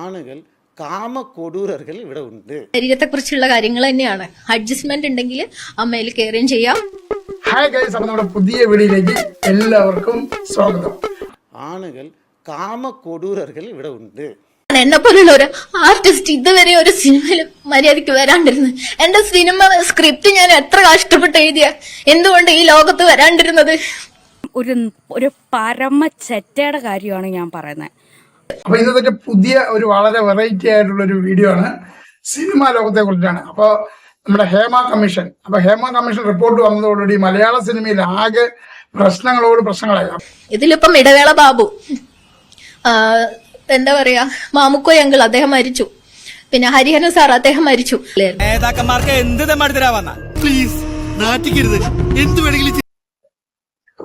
ആളുകൾ കാമക്കൊടൂരകൾ ഇവിടെ ഉണ്ട്. ശരീരത്തെ കുറിച്ചുള്ള കാര്യങ്ങൾ തന്നെയാണ്. അഡ്ജസ്റ്റ്മെന്റ് ഉണ്ടെങ്കിൽ അമ്മയിൽ കയറുകയും ചെയ്യാം. ഹായ് ഗൈസ് അപ്പോൾ നമ്മുടെ പുതിയ വീഡിയോയിലേക്ക് എല്ലാവർക്കും സ്വാഗതം. ആണുകൾ കാമ കൊടൂരകൾ ഇവിടെ ഉണ്ട്. എന്നെ പോലുള്ള ഒരു ആർട്ടിസ്റ്റ് ഇതുവരെ ഒരു സിനിമയിൽ മര്യാദയ്ക്ക് വരാണ്ടിരുന്നു. എന്റെ സിനിമ സ്ക്രിപ്റ്റ് ഞാൻ എത്ര കഷ്ടപ്പെട്ട് എഴുതിയ? എന്തുകൊണ്ട് ഈ ലോകത്ത് വരാണ്ടിരുന്നത്? ഒരു ഒരു പരമ ചെറ്റയുടെ കാര്യമാണ് ഞാൻ പറയുന്നത്. അപ്പൊ ഇന്നത്തെ പുതിയ ഒരു വളരെ വെറൈറ്റി ആയിട്ടുള്ള ഒരു വീഡിയോ ആണ്. സിനിമാ ലോകത്തെ കുറിച്ചാണ്. അപ്പൊ നമ്മുടെ ഹേമ കമ്മീഷൻ. അപ്പൊ ഹേമ കമ്മീഷൻ റിപ്പോർട്ട് വന്നതോടുകൂടി മലയാള സിനിമയിൽ ആകെ പ്രശ്നങ്ങളോട് പ്രശ്നങ്ങളായി. ഇതിലിപ്പം ഇടവേള ബാബു. എന്താ പറയാ മാമുക്കോ അങ്കിൾ അദ്ദേഹം മരിച്ചു. പിന്നെ ഹരിഹരൻ സാർ അദ്ദേഹം മരിച്ചു. നേതാക്കന്മാർക്ക് എന്ത് തെമ്മാടിത്തരാവന്ന പ്ലീസ് നാട്ടിക്കരുത് എന്ത് വേണമെങ്കിലും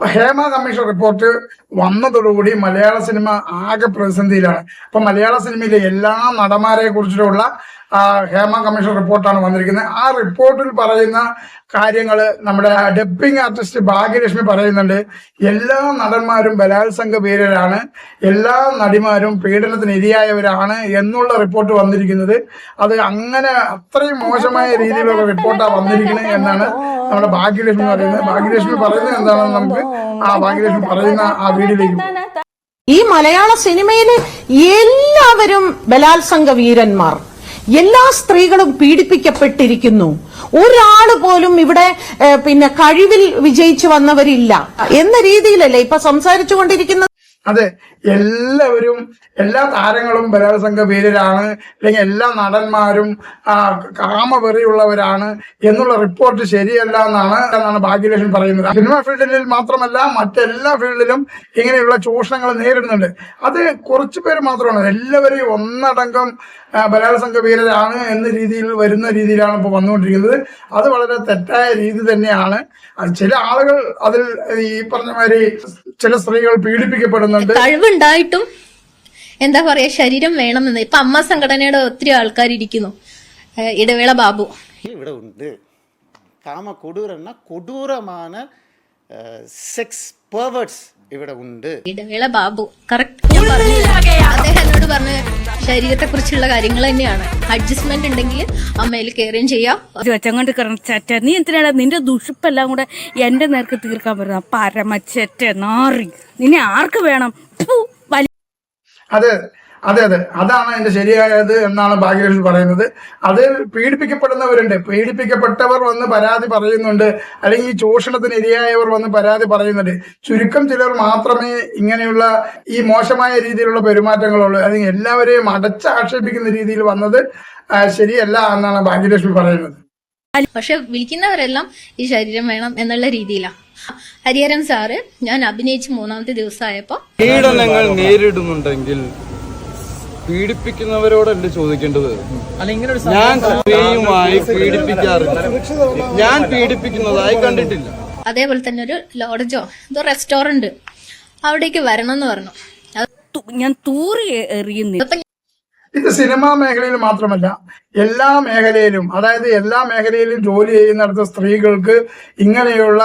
ഹേമ കമ്മീഷൻ റിപ്പോർട്ട് വന്നതോടുകൂടി മലയാള സിനിമ ആകെ പ്രതിസന്ധിയിലാണ്. അപ്പൊ മലയാള സിനിമയിലെ എല്ലാ നടന്മാരെ കുറിച്ചിട്ടുള്ള ഹേമ കമ്മീഷൻ റിപ്പോർട്ടാണ് വന്നിരിക്കുന്നത്. ആ റിപ്പോർട്ടിൽ പറയുന്ന കാര്യങ്ങൾ നമ്മുടെ ഡബ്ബിംഗ് ആർട്ടിസ്റ്റ് ഭാഗ്യലക്ഷ്മി പറയുന്നുണ്ട്. എല്ലാ നടന്മാരും ബലാത്സംഗ വീരരാണ് എല്ലാ നടിമാരും പീഡനത്തിന് ഇരയായവരാണ് എന്നുള്ള റിപ്പോർട്ട് വന്നിരിക്കുന്നത്. അത് അങ്ങനെ അത്രയും മോശമായ രീതിയിലുള്ള റിപ്പോർട്ടാണ് വന്നിരിക്കുന്നത് എന്നാണ് നമ്മുടെ ഭാഗ്യലക്ഷ്മി പറയുന്നത്. ഭാഗ്യലക്ഷ്മി പറയുന്നത് എന്താണെന്ന് നമുക്ക് ആ ഭാഗ്യലക്ഷ്മി പറയുന്ന ആ വീഡിയോയിലേക്ക് ഈ മലയാള സിനിമയിലെ എല്ലാവരും ബലാത്സംഗ വീരന്മാർ. എല്ലാ സ്ത്രീകളും പീഡിപ്പിക്കപ്പെട്ടിരിക്കുന്നു. ഒരാൾ പോലും ഇവിടെ പിന്നെ കഴിവിൽ വിജയിച്ചു വന്നവരില്ല. എന്ന രീതിയിലല്ലേ ഇപ്പൊ സംസാരിച്ചുകൊണ്ടിരിക്കുന്നത്? അതെ എല്ലാവരും എല്ലാ താരങ്ങളും ബലാത്സംഗ വീരരാണ് അല്ലെങ്കിൽ എല്ലാ നടന്മാരും കാമവെറിയുള്ളവരാണ് എന്നുള്ള റിപ്പോർട്ട് ശരിയല്ല എന്നാണ് എന്നാണ് ഭാഗ്യലക്ഷ്മി പറയുന്നത്. സിനിമ ഫീൽഡിൽ മാത്രമല്ല മറ്റെല്ലാ ഫീൽഡിലും ഇങ്ങനെയുള്ള ചൂഷണങ്ങൾ നേരിടുന്നുണ്ട്. അത് കുറച്ചു പേര് മാത്രമാണ്. എല്ലാവരെയും ഒന്നടങ്കം ബലാത്സംഗ വീരരാണ് എന്ന രീതിയിൽ വരുന്ന രീതിയിലാണ് ഇപ്പോൾ വന്നുകൊണ്ടിരിക്കുന്നത്. അത് വളരെ തെറ്റായ രീതി തന്നെയാണ്. ചില ആളുകൾ അതിൽ ഈ പറഞ്ഞ മാതിരി ചില സ്ത്രീകൾ പീഡിപ്പിക്കപ്പെടുന്നുണ്ട് കഴിവുണ്ടായിട്ടും എന്താ പറയാ ശരീരം വേണമെന്ന്. ഇപ്പൊ അമ്മ സംഘടനയുടെ ഒത്തിരി ആൾക്കാർ ഇരിക്കുന്നു. ഇടവേള ബാബു. ഇവിടെ ഉണ്ട്. കാമ കൊടൂരെന്ന കൊടൂരമാണ് സെക്സ് പെർവേർട്സ് ഇവിടെ ഉണ്ട്. ഇടവേള ബാബു. കറക്റ്റ് ഞാൻ അദ്ദേഹം എന്നോട് പറഞ്ഞ ശരീരത്തെ കുറിച്ചുള്ള കാര്യങ്ങൾ തന്നെയാണ്. അഡ്ജസ്റ്റ്മെന്റ് ഉണ്ടെങ്കിൽ അമ്മയിൽ കയറുകയും ചെയ്യാം. ഒരു വെച്ചങ്ങോട്ട് കറച്ചറ്റ നീ എന്തിനാണ്? നിന്റെ ദുഷിപ്പെല്ലാം കൂടെ എന്റെ നേർക്ക് തീർക്കാൻ പറ്റുന്ന പരമച്ചറ്റ ചെറ്റ നാറി. നിന്നെ ആർക്ക് വേണം? അതെ അതെ അതെ. അതാണ് അതിന്റെ ശരിയായത് എന്നാണ് ഭാഗ്യലക്ഷ്മി പറയുന്നത്. അതിൽ പീഡിപ്പിക്കപ്പെടുന്നവരുണ്ട്. പീഡിപ്പിക്കപ്പെട്ടവർ വന്ന് പരാതി പറയുന്നുണ്ട്. അല്ലെങ്കിൽ ഈ ചൂഷണത്തിന് ഇരയായവർ വന്ന് പരാതി പറയുന്നുണ്ട്. ചുരുക്കം ചിലർ മാത്രമേ ഇങ്ങനെയുള്ള ഈ മോശമായ രീതിയിലുള്ള പെരുമാറ്റങ്ങളുള്ളൂ. അല്ലെങ്കിൽ എല്ലാവരെയും അടച്ചാക്ഷേപിക്കുന്ന രീതിയിൽ വന്നത് ശരിയല്ല എന്നാണ് ഭാഗ്യലക്ഷ്മി പറയുന്നത്. പക്ഷെ വിളിക്കുന്നവരെല്ലാം ഈ ശരീരം വേണം എന്നുള്ള രീതിയിലാണ് ഹരിഹരൻ സാറ് ഞാൻ അഭിനയിച്ച് മൂന്നാമത്തെ ദിവസമായപ്പോ പീഡനങ്ങൾ നേരിടുന്നുണ്ടെങ്കിൽ പീഡിപ്പിക്കുന്നവരോടല്ല ചോദിക്കേണ്ടത്? ഞാൻ സ്ത്രീയുമായി പീഡിപ്പിക്കാറില്ല. ഞാൻ പീഡിപ്പിക്കുന്നതായി കണ്ടിട്ടില്ല. അതേപോലെ തന്നെ ഒരു ലോഡ്ജോ എന്തോ റെസ്റ്റോറന്റ് അവിടേക്ക് വരണം എന്ന് പറഞ്ഞു. ഞാൻ തൂറി എറിയുന്നില്ല. ഇത് സിനിമാ മേഖലയിൽ മാത്രമല്ല എല്ലാ മേഖലയിലും അതായത് എല്ലാ മേഖലയിലും ജോലി ചെയ്യുന്നിടത്ത് സ്ത്രീകൾക്ക് ഇങ്ങനെയുള്ള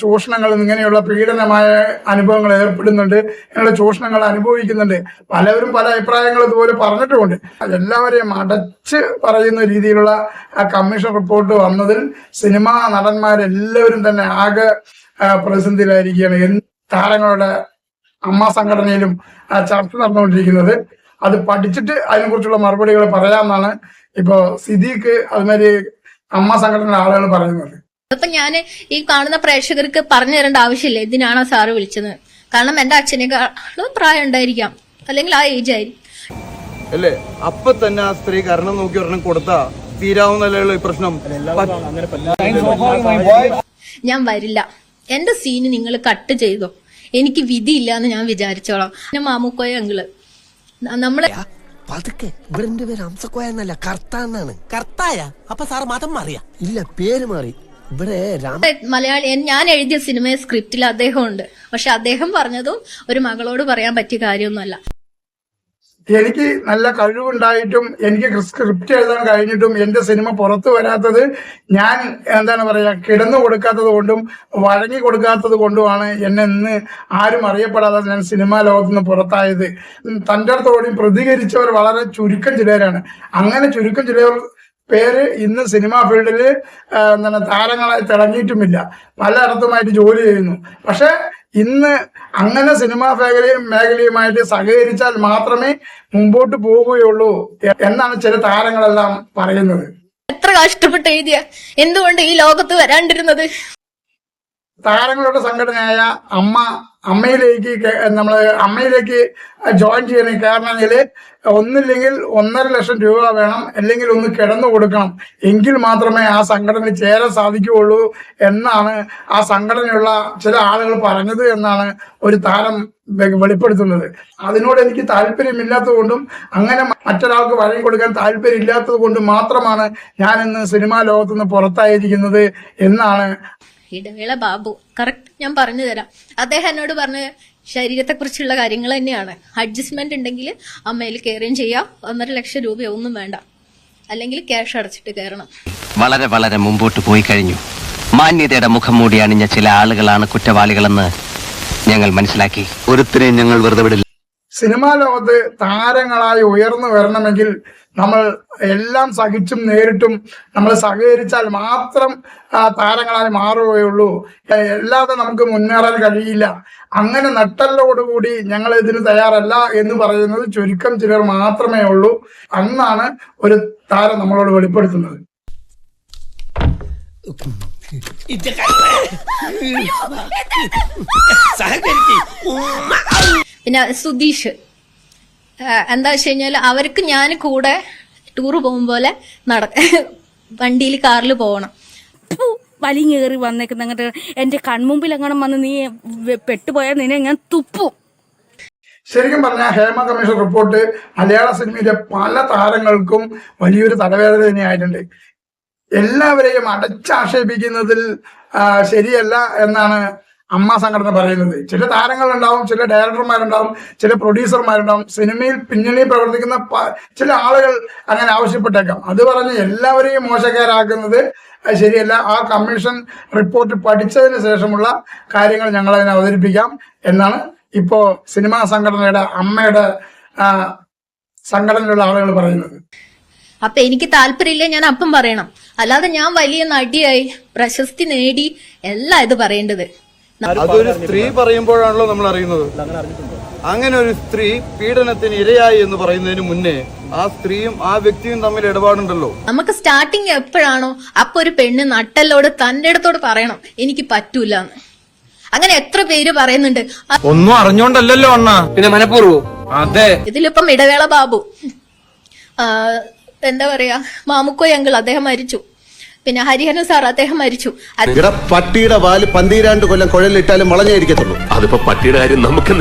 ചൂഷണങ്ങൾ ഇങ്ങനെയുള്ള പീഡനമായ അനുഭവങ്ങൾ ഏർപ്പെടുന്നുണ്ട് ഇങ്ങനെയുള്ള ചൂഷണങ്ങൾ അനുഭവിക്കുന്നുണ്ട്. പലവരും പല അഭിപ്രായങ്ങൾ ഇതുപോലെ പറഞ്ഞിട്ടുമുണ്ട്. എല്ലാവരെയും അടച്ച് പറയുന്ന രീതിയിലുള്ള ആ കമ്മീഷൻ റിപ്പോർട്ട് വന്നതിൽ സിനിമാ നടന്മാരെല്ലാവരും തന്നെ ആകെ പ്രതിസന്ധിയിലായിരിക്കുകയാണ്. താരങ്ങളുടെ അമ്മ സംഘടനയിലും ചർച്ച നടന്നുകൊണ്ടിരിക്കുന്നത്. അത് പഠിച്ചിട്ട് അതിനെക്കുറിച്ചുള്ള മറുപടികൾ പറയാമെന്നാണ് ഇപ്പോ സിദ്ദീഖ് അതുമാതിരി അമ്മ സംഘടന ആളുകൾ പറയുന്നത്. അപ്പൊ ഞാൻ ഈ കാണുന്ന പ്രേക്ഷകർക്ക് പറഞ്ഞു തരേണ്ട ആവശ്യമില്ല. ഇതിനാണോ സാറ് വിളിച്ചത്? കാരണം എന്റെ അച്ഛനേക്കാളും പ്രായം ഉണ്ടായിരിക്കാം. അല്ലെങ്കിൽ ആ ഏജ് ആയിരിക്കും. അല്ലേ? അപ്പൊ തന്നെ ആ സ്ത്രീ കരണം നോക്കി ഒരെണ്ണം കൊടുത്താ തീരാവുന്നല്ലേ ഈ പ്രശ്നം. ഞാൻ വരില്ല. എന്റെ സീന് നിങ്ങൾ കട്ട് ചെയ്തോ. എനിക്ക് വിധിയില്ല എന്ന് ഞാൻ വിചാരിച്ചോളാം. പിന്നെ മാമുക്കോയ അങ്കിൾ ന- നമ്മൾ പതുക്കെ. ഇവരുടെ പേര് അംസക്കോയ എന്നല്ല കർത്ത എന്നാണ് കർത്തായ അപ്പൊ സാർ മതം മാറിയ? ഇല്ല പേര് മാറി. ഇവിടെ രാമ മലയാളി ഞാൻ എഴുതിയ സിനിമ സ്ക്രിപ്റ്റിൽ അദ്ദേഹം ഉണ്ട്. പക്ഷെ അദ്ദേഹം പറഞ്ഞതും ഒരു മകളോട് പറയാൻ പറ്റിയ കാര്യമൊന്നുമല്ല. എനിക്ക് നല്ല കഴിവുണ്ടായിട്ടും എനിക്ക് സ്ക്രിപ്റ്റ് എഴുതാൻ കഴിഞ്ഞിട്ടും എന്റെ സിനിമ പുറത്തു വരാത്തത് ഞാൻ എന്താണ് പറയാ കിടന്നു കൊടുക്കാത്തത് കൊണ്ടും വഴങ്ങി കൊടുക്കാത്തത് കൊണ്ടുമാണ് എന്നെ ഇന്ന് ആരും അറിയപ്പെടാതെ ഞാൻ സിനിമാ ലോകത്ത് നിന്ന് പുറത്തായത്. തന്റെ അടുത്തോടെയും പ്രതികരിച്ചവർ വളരെ ചുരുക്കം ചിലരാണ്. അങ്ങനെ ചുരുക്കം ചിലർ പേര് ഇന്ന് സിനിമാ ഫീൽഡിൽ എന്താണ് താരങ്ങളായി തിളങ്ങിയിട്ടുമില്ല. പലയിടത്തുമായിട്ട് ജോലി ചെയ്യുന്നു. പക്ഷെ ഇന്ന് അങ്ങനെ സിനിമാ മേഖലയും മേഖലയുമായിട്ട് സഹകരിച്ചാൽ മാത്രമേ മുമ്പോട്ട് പോവുകയുള്ളൂ എന്നാണ് ചില താരങ്ങളെല്ലാം പറയുന്നത്. എത്ര കഷ്ടപ്പെട്ട് എഴുതിയ? എന്തുകൊണ്ട് ഈ ലോകത്ത് വരാണ്ടിരുന്നത്? താരങ്ങളുടെ സംഘടനയായ അമ്മ അമ്മയിലേക്ക് നമ്മൾ അമ്മയിലേക്ക് ജോയിൻ ചെയ്യണം. കാരണമെങ്കിൽ ഒന്നില്ലെങ്കിൽ ഒന്നര ലക്ഷം രൂപ വേണം. അല്ലെങ്കിൽ ഒന്ന് കിടന്നു കൊടുക്കണം. എങ്കിൽ മാത്രമേ ആ സംഘടന ചേരാൻ സാധിക്കുകയുള്ളൂ എന്നാണ് ആ സംഘടനയുള്ള ചില ആളുകൾ പറഞ്ഞത് എന്നാണ് ഒരു താരം വെളിപ്പെടുത്തുന്നത്. അതിനോട് എനിക്ക് താല്പര്യമില്ലാത്തത് കൊണ്ടും അങ്ങനെ മറ്റൊരാൾക്ക് വഴി കൊടുക്കാൻ താല്പര്യം ഇല്ലാത്തത് കൊണ്ടും മാത്രമാണ് ഞാൻ ഇന്ന് സിനിമാ ലോകത്തുനിന്ന് പുറത്തായിരിക്കുന്നത് എന്നാണ് ഇടവേള ബാബു. കറക്റ്റ് ഞാൻ പറഞ്ഞു തരാം. അദ്ദേഹം എന്നോട് പറഞ്ഞ ശരീരത്തെ കുറിച്ചുള്ള കാര്യങ്ങൾ തന്നെയാണ്. അഡ്ജസ്റ്റ്മെന്റ് ഉണ്ടെങ്കിൽ അമ്മയിൽ കയറുകയും ചെയ്യാം. ഒന്നര ലക്ഷം രൂപ ഒന്നും വേണ്ട. അല്ലെങ്കിൽ ക്യാഷ് അടച്ചിട്ട് കയറണം വളരെ വളരെ മുമ്പോട്ട് പോയി കഴിഞ്ഞു. മാന്യതയുടെ മുഖം മൂടി അണിഞ്ഞ ചില ആളുകളാണ് കുറ്റവാളികളെന്ന് ഞങ്ങൾ മനസ്സിലാക്കി. ഒരുത്തിനെയും ഞങ്ങൾ വെറുതെ വിടില്ല. സിനിമാ ലോകത്ത് താരങ്ങളായി ഉയർന്നു വരണമെങ്കിൽ നമ്മൾ എല്ലാം സഹിച്ചും നേരിട്ടും നമ്മൾ സഹകരിച്ചാൽ മാത്രം ആ, താരങ്ങളായി മാറുകയുള്ളൂ. അല്ലാതെ നമുക്ക് മുന്നേറാൻ കഴിയില്ല. അങ്ങനെ നട്ടല്ലോടുകൂടി ഞങ്ങൾ ഇതിന് തയ്യാറല്ല എന്ന് പറയുന്നത് ചുരുക്കം ചിലർ മാത്രമേ ഉള്ളൂ. അന്നാണ് ഒരു താരം നമ്മളോട് വെളിപ്പെടുത്തുന്നത്. പിന്നെ സുധീഷ്. എന്താ വെച്ച് കഴിഞ്ഞാൽ അവർക്ക് ഞാൻ കൂടെ ടൂറ് പോകും പോലെ നട വണ്ടിയിൽ കാറിൽ പോകണം വലിങ്ങേറി വന്നേക്കുന്ന അങ്ങോട്ട് എന്റെ കൺമുമ്പിൽ അങ്ങനെ വന്ന് നീ പെട്ടുപോയാൽ നിന്നെ ഞാൻ തുപ്പും. ശരിക്കും പറഞ്ഞാൽ ഹേമ കമ്മീഷൻ റിപ്പോർട്ട് മലയാള സിനിമയിലെ പല താരങ്ങൾക്കും വലിയൊരു തലവേദന തന്നെയായിട്ടുണ്ട് എല്ലാവരെയും അടച്ചാക്ഷേപിക്കുന്നതിൽ ശരിയല്ല എന്നാണ് അമ്മ സംഘടന പറയുന്നത്. ചില താരങ്ങളുണ്ടാവും ചില ഡയറക്ടർമാരുണ്ടാവും ചില പ്രൊഡ്യൂസർമാരുണ്ടാവും സിനിമയിൽ പിന്നണിയിൽ പ്രവർത്തിക്കുന്ന ചില ആളുകൾ അങ്ങനെ ആവശ്യപ്പെട്ടേക്കാം. അത് പറഞ്ഞ് എല്ലാവരെയും മോശക്കാരാക്കുന്നത് ശരിയല്ല. ആ കമ്മീഷൻ റിപ്പോർട്ട് പഠിച്ചതിന് ശേഷമുള്ള കാര്യങ്ങൾ ഞങ്ങൾ അതിനെ അവതരിപ്പിക്കാം എന്നാണ് ഇപ്പോ സിനിമാ സംഘടനയുടെ അമ്മയുടെ സംഘടനയിലുള്ള ആളുകൾ പറയുന്നത്. അപ്പൊ എനിക്ക് താല്പര്യമില്ല ഞാൻ അപ്പം പറയണം. അല്ലാതെ ഞാൻ വലിയ നടിയായി പ്രശസ്തി നേടി എല്ലാം ഇത് പറയേണ്ടത്. അതൊരു സ്ത്രീ പറയുമ്പോഴാണല്ലോ നമ്മൾ അറിയുന്നത്. അങ്ങനെ ഒരു സ്ത്രീ പീഡനത്തിന് ഇരയായി എന്ന് പറയുന്നതിന് മുന്നേ ആ സ്ത്രീയും ആ വ്യക്തിയും തമ്മിൽ ഇടപാടുണ്ടല്ലോ. നമുക്ക് സ്റ്റാർട്ടിങ് എപ്പോഴാണോ അപ്പൊ ഒരു പെണ്ണ് നട്ടല്ലോട് തന്റെ അടുത്തോട് പറയണം എനിക്ക് പറ്റൂല അങ്ങനെ എത്ര പേര് പറയുന്നുണ്ട്. ഒന്നും അറിഞ്ഞോണ്ടല്ലോ അണ്ണ. പിന്നെ മനഃപൂർവം? അതെ. ഇതിലിപ്പം ഇടവേള ബാബു എന്താ പറയാ മാമുക്കോയങ്കിൾ അദ്ദേഹം മരിച്ചു. പിന്നെ ഹരിഹരൻ സാർ അദ്ദേഹം മരിച്ചു. അത് ഇവിടെ പട്ടിയുടെ വാൽ പന്തീരാണ്ട് കൊല്ലം കുഴലിട്ടാലും വളഞ്ഞായിരിക്കത്തുള്ളൂ അതിപ്പോ പട്ടിയുടെ കാര്യം നമുക്ക്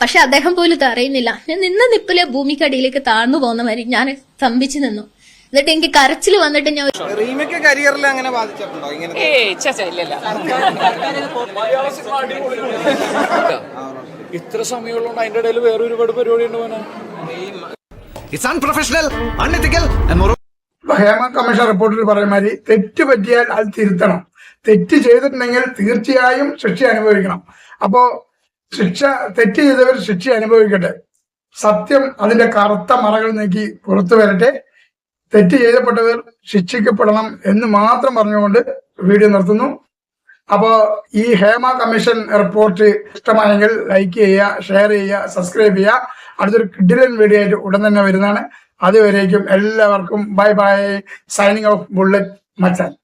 പക്ഷെ അദ്ദേഹം പോലും ഇത് അറിയുന്നില്ല. ഞാൻ നിന്ന നിപ്പിലെ ഭൂമിക്കടിയിലേക്ക് താഴ്ന്നു പോകുന്ന മാതിരി ഞാൻ സ്തംഭിച്ചു നിന്നു. എന്നിട്ട് എനിക്ക് കരച്ചിൽ വന്നിട്ട് ഞാൻ റീമയ്ക്ക് കരിയറിൽ അങ്ങനെ ബാധിച്ചിട്ടുണ്ടോ? ഇങ്ങനെ ഇത്ര സമയമുള്ളതുകൊണ്ട് അതിന്റെ ഇടയിൽ വേറെ ഒരുപാട് പരിപാടി ഉണ്ട് പോനെ ഇറ്റ്സ് അൺപ്രൊഫഷണൽ അൺഎത്തിക്കൽ ഇപ്പൊ ഹേമ കമ്മീഷൻ റിപ്പോർട്ടിൽ പറയുന്ന മാതിരി തെറ്റ് പറ്റിയാൽ അത് തിരുത്തണം. തെറ്റ് ചെയ്തിട്ടുണ്ടെങ്കിൽ തീർച്ചയായും ശിക്ഷ അനുഭവിക്കണം. അപ്പോ ശിക്ഷ തെറ്റ് ചെയ്തവർ ശിക്ഷ അനുഭവിക്കട്ടെ. സത്യം അതിന്റെ കറുത്ത മറകൾ നീക്കി പുറത്തു വരട്ടെ. തെറ്റ് ചെയ്തപ്പെട്ടവർ ശിക്ഷിക്കപ്പെടണം എന്ന് മാത്രം പറഞ്ഞുകൊണ്ട് വീഡിയോ നിർത്തുന്നു. അപ്പോ ഈ ഹേമ കമ്മീഷൻ റിപ്പോർട്ട് ഇഷ്ടമായെങ്കിൽ ലൈക്ക് ചെയ്യുക ഷെയർ ചെയ്യുക സബ്സ്ക്രൈബ് ചെയ്യുക. അടുത്തൊരു കിഡിലൻ വീഡിയോ ആയിട്ട് ഉടൻ തന്നെ വരുന്നതാണ്. അതുവരേക്കും എല്ലാവർക്കും bye bye. Signing off bullet മച്ചാൻ.